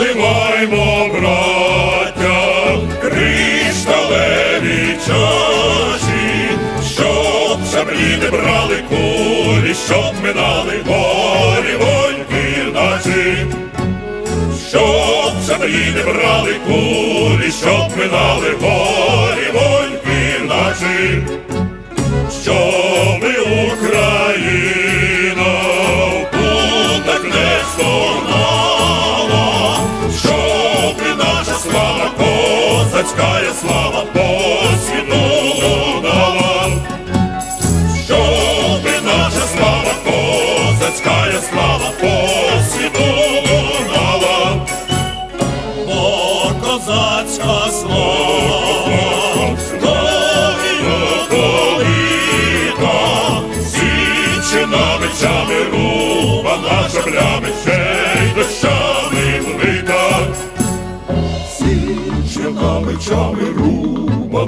Наливаймо, браття, кришталеві чаші, щоб шаблі не брали кулі, щоб ми дали горі, вольки наші, щоб шаблі не брали кулі, щоб ми дали волі. Козацька слава по світу лунала, щоб і наша слава козацькая слава по світу лунала, бо козацька слава,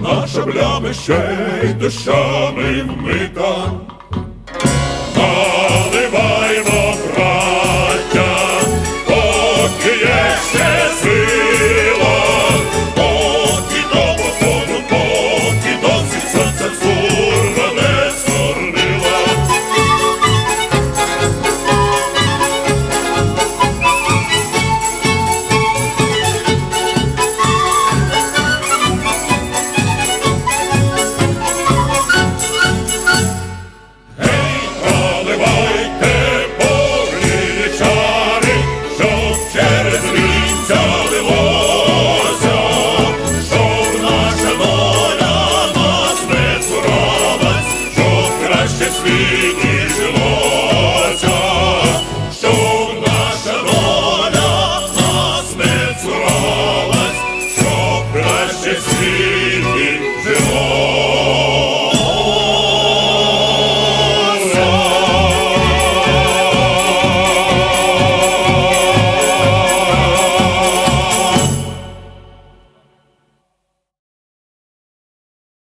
мечами блями ще й дощами вмита.